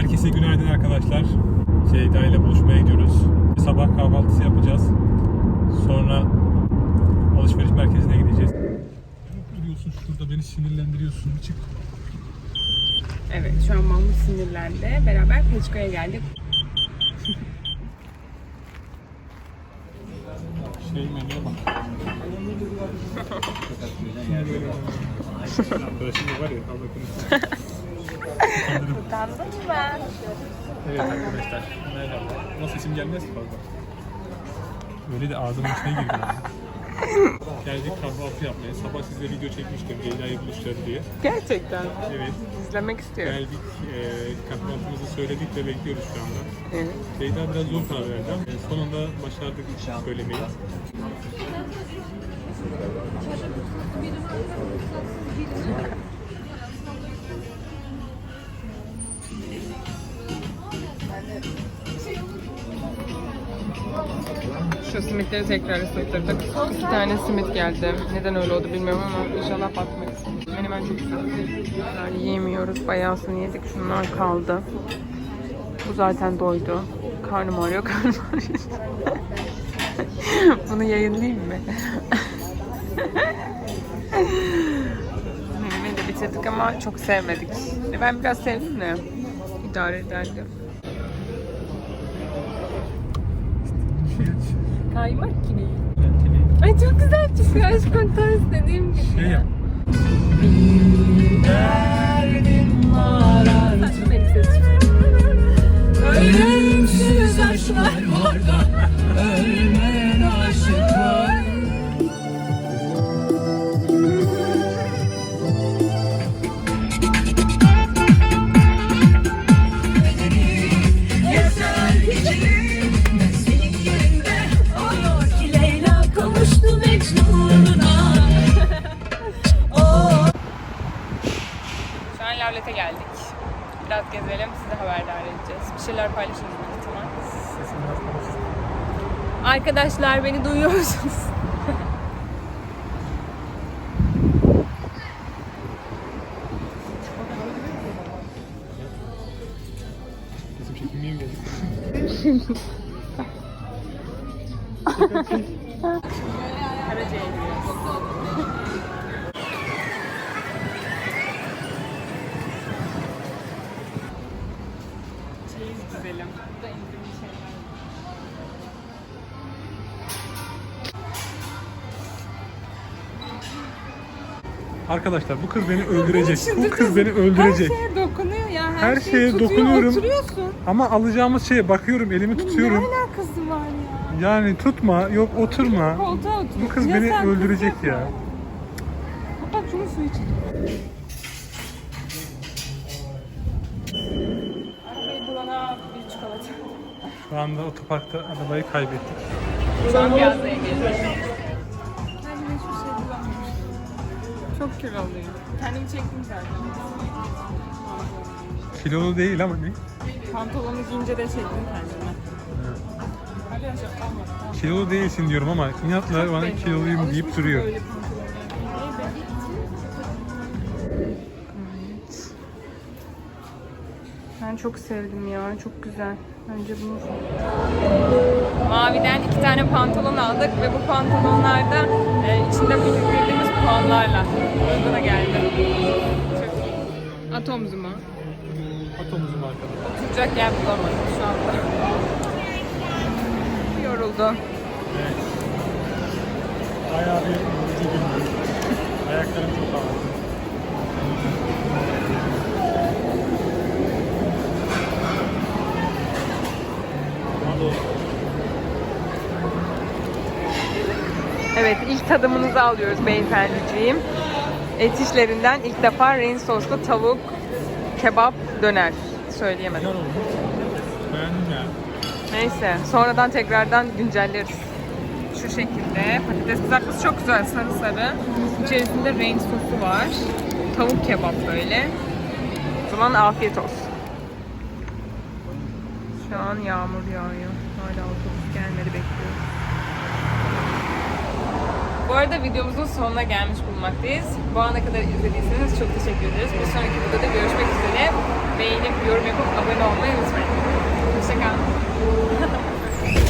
Herkese günaydın arkadaşlar. Ceyda ile buluşmaya gidiyoruz. Sabah kahvaltısı yapacağız. Sonra alışveriş merkezine gideceğiz. Duruyorsun şurada beni sinirlendiriyorsun. Çık. Evet şu an Mahmut sinirlendi. Beraber Peçka'ya geldik. Şey menüye bak. Da var ya. Utandın mı? Evet arkadaşlar. Merhaba. Nasıl isim gelmez ki fazla. Öyle de ağzımın içine girdi. Geldik kahvaltı yapmaya. Sabah size video çekmiştim Ceyda'yı buluşacağız diye. Gerçekten. Evet. İzlemek istiyorum. Geldik, e, kahvaltımızı söyledik ve bekliyoruz şu anda. Evet. Ceyda biraz zor karar verdi ama sonunda başardık söylemeyi. Şu simitleri tekrar ısıttırdık. İki tane simit geldi. Neden öyle oldu bilmiyorum ama inşallah batmayız. Menemen çok güzel. Yani yemiyoruz. Bayağısını yedik. Şunlar kaldı. Bu zaten doydu. Karnım ağrıyor, karnım ağrıyor. Bunu yayınlayayım mı? Menemeni de bitirdik ama çok sevmedik. Ben biraz sevdim de idare ederdim. Kaymak gibi. Ay çok güzel çıkıyor aşk kontas dediğim gibi. Şey yap. Saçma Lavlet'e geldik. Biraz gezelim, size haberdar edeceğiz. Bir şeyler paylaşırız büyük ihtimal. Arkadaşlar beni duyuyor musunuz? Bizim çekilmeye mi geldik? Karaca'ya gidiyoruz. Çeyiz güzelim. Bu da indirimli şeyler. Arkadaşlar bu kız beni öldürecek. Bu kız beni Her öldürecek. şeye dokunuyor ya. Her, Her şeye, şeye tutuyor, dokunuyorum. Oturuyorsun. Ama alacağımız şeye bakıyorum elimi tutuyorum. Ne alakası var ya? Yani tutma, yok oturma. Koltuğa otur. Bu kız Ya beni öldürecek ya. Kapat şunu su için. Şu anda otoparkta arabayı kaybettik. Şu an Piyazza'ya geliyoruz. Kendime hiçbir şey bulamamışım. Çok kiloluyum. Kendimi çektim zaten. Kilolu değil ama ne? Pantolonu giyince de çektim kendime. Kilolu değilsin diyorum ama inatla bana kiloluyum deyip duruyor. Ben çok sevdim ya. Çok güzel. Bence bunu Maviden iki tane pantolon aldık ve bu pantolonlarda e, içinde biriktirdiğimiz puanlarla uyguna geldi. Çok iyi. At omzuma. Atomuzun arkada. Oturacak yer bulamadım şu anda. Yoruldu. Evet. Bayağı bir yorucu gündü. Ayaklarım çok ağrıdı. Evet ilk tadımınızı alıyoruz beyefendiciğim. Et işlerinden ilk defa rain soslu tavuk, kebap, döner. Söyleyemedim. Güzel olmuş. Beğendim ya. Neyse sonradan tekrardan güncelleriz. Şu şekilde patates kızartması çok güzel sarı sarı. İçerisinde rain sosu var. Tavuk kebap böyle. O zaman afiyet olsun. Şu an yağmur yağıyor. Hala otobüs gelmedi bekliyorum. Bu arada videomuzun sonuna gelmiş bulunmaktayız. Bu ana kadar izlediyseniz çok teşekkür ederiz. Bir sonraki videoda görüşmek üzere. Beğenip, yorum yapıp abone olmayı unutmayın. Hoşçakalın.